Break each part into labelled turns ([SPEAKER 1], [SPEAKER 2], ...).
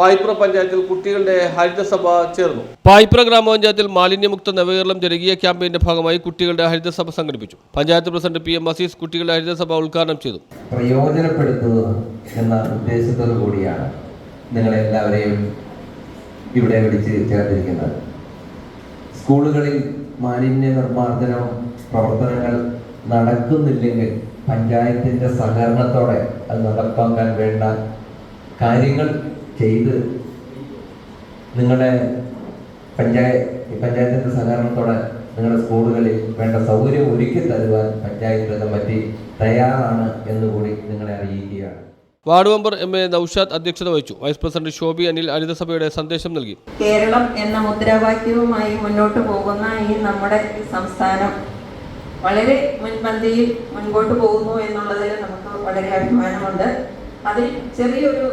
[SPEAKER 1] Payipra പഞ്ചായത്തിൽ കുട്ടികളുടെ ഹരിതസഭ ചേർന്നു. പായിപ്ര ഗ്രാമപഞ്ചായത്തിൽ മാലിന്യമുക്ത നവകേരളം ജനകീയ ക്യാമ്പയിന്റെ ഭാഗമായി കുട്ടികളുടെ ഹരിതസഭ സംഘടിപ്പിച്ചു. Panchayat president P M Azeez കുട്ടികളുടെ ഹരിതസഭ ഉദ്ഘാടനം ചെയ്തു.
[SPEAKER 2] പ്രയോജനപ്പെടുത്തുക എന്ന ഉദ്ദേശത്തോടു കൂടിയാണ് നിങ്ങളെല്ലാവരെയും ഇവിടെ വിളിച്ച് ചേർത്തിരിക്കുന്നത്. സ്കൂളുകളിൽ മാലിന്യ നിർമ്മാർജന പ്രവർത്തനങ്ങൾ നടക്കുന്നില്ലെങ്കിൽ പഞ്ചായത്തിന്റെ സഹകരണത്തോടെ അത് നടപ്പാക്കാൻ വേണ്ട കാര്യങ്ങൾ ചെയ്ത് നിങ്ങളുടെ പഞ്ചായത്ത് പഞ്ചായത്തിന്റെ സഹകരണത്തോടെ നിങ്ങളുടെ സ്കൂളുകളിൽ വേണ്ട സൗകര്യം ഒരുക്കി തരുവാൻ പഞ്ചായത്ത് കമ്മിറ്റി തയ്യാറാണ് എന്നുകൂടി നിങ്ങളെ അറിയിക്കുകയാണ്.
[SPEAKER 1] Ward member M A Noushad അധ്യക്ഷത വഹിച്ചു. വൈസ് പ്രസിഡന്റ് ഷോബി അനിൽ ഹരിതസഭയുടെ സന്ദേശം നൽകി.
[SPEAKER 3] കേരളം എന്ന മുദ്രാവാക്യവുമായി മുന്നോട്ട് പോകുന്ന ഈ നമ്മുടെ സംസ്ഥാനം വളരെ മുൻപന്തിയിൽ മുൻപോട്ട് പോകുന്നു എന്നുള്ളതിൽ നമുക്ക് വളരെ അഭിമാനമുണ്ട്. അതിൽ ചെറിയൊരു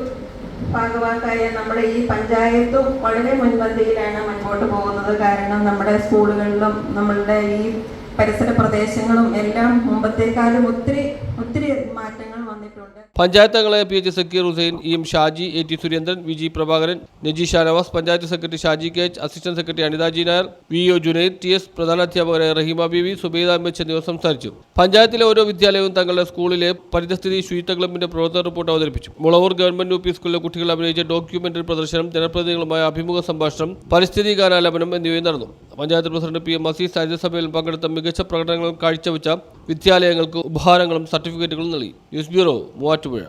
[SPEAKER 3] ഭാഗവാക്കായ നമ്മുടെ ഈ പഞ്ചായത്തും വളരെ മുൻപന്തിയിലാണ് മുൻപോട്ട് പോകുന്നത്. കാരണം നമ്മുടെ സ്കൂളുകളിലും നമ്മളുടെ ഈ പരിസര പ്രദേശങ്ങളും എല്ലാം മുമ്പത്തേക്കാളും ഒത്തിരി ഒത്തിരി മാറ്റങ്ങൾ വന്നിട്ടുണ്ട്.
[SPEAKER 1] P H Zakir Hussain E M Shaji A T Surendran V G Prabhakaran Naji Shanavas panchayat secretary Shaji K H assistant secretary Anitha G Nair V O Junaid T S പ്രധാനാധ്യാപകരായ Raheema Beevi Subaida അമേച്ച് എന്നിവർ സംസാരിച്ചു. പഞ്ചായത്തിലെ ഓരോ വിദ്യാലയവും തങ്ങളുടെ സ്കൂളിലെ പരിതസ്ഥിതി ശുചിത്വ ക്ലബിന്റെ പ്രവർത്തന റിപ്പോർട്ട് അവതരിപ്പിച്ചു. മുളവൂർ ഗവൺമെന്റ് യു പി സ്കൂളിലെ കുട്ടികൾ അഭിനയിച്ച ഡോക്യുമെന്ററി പ്രദർശനം ജനപ്രതിനിധികളുമായ അഭിമുഖ സംഭാഷണം പരിസ്ഥിതി ഗാനാലാപനം എന്നിവയും നടന്നു. Panchayat president P M Azeez രാജ്യസഭയിൽ പങ്കെടുത്ത മികച്ച പ്രകടനങ്ങൾ കാഴ്ചവെച്ച വിദ്യാലയങ്ങൾക്ക് ഉപഹാരങ്ങളും സർട്ടിഫിക്കറ്റുകളും നൽകി ന്യൂസ് ബ്യൂറോ മൂവാറ്റുപുഴ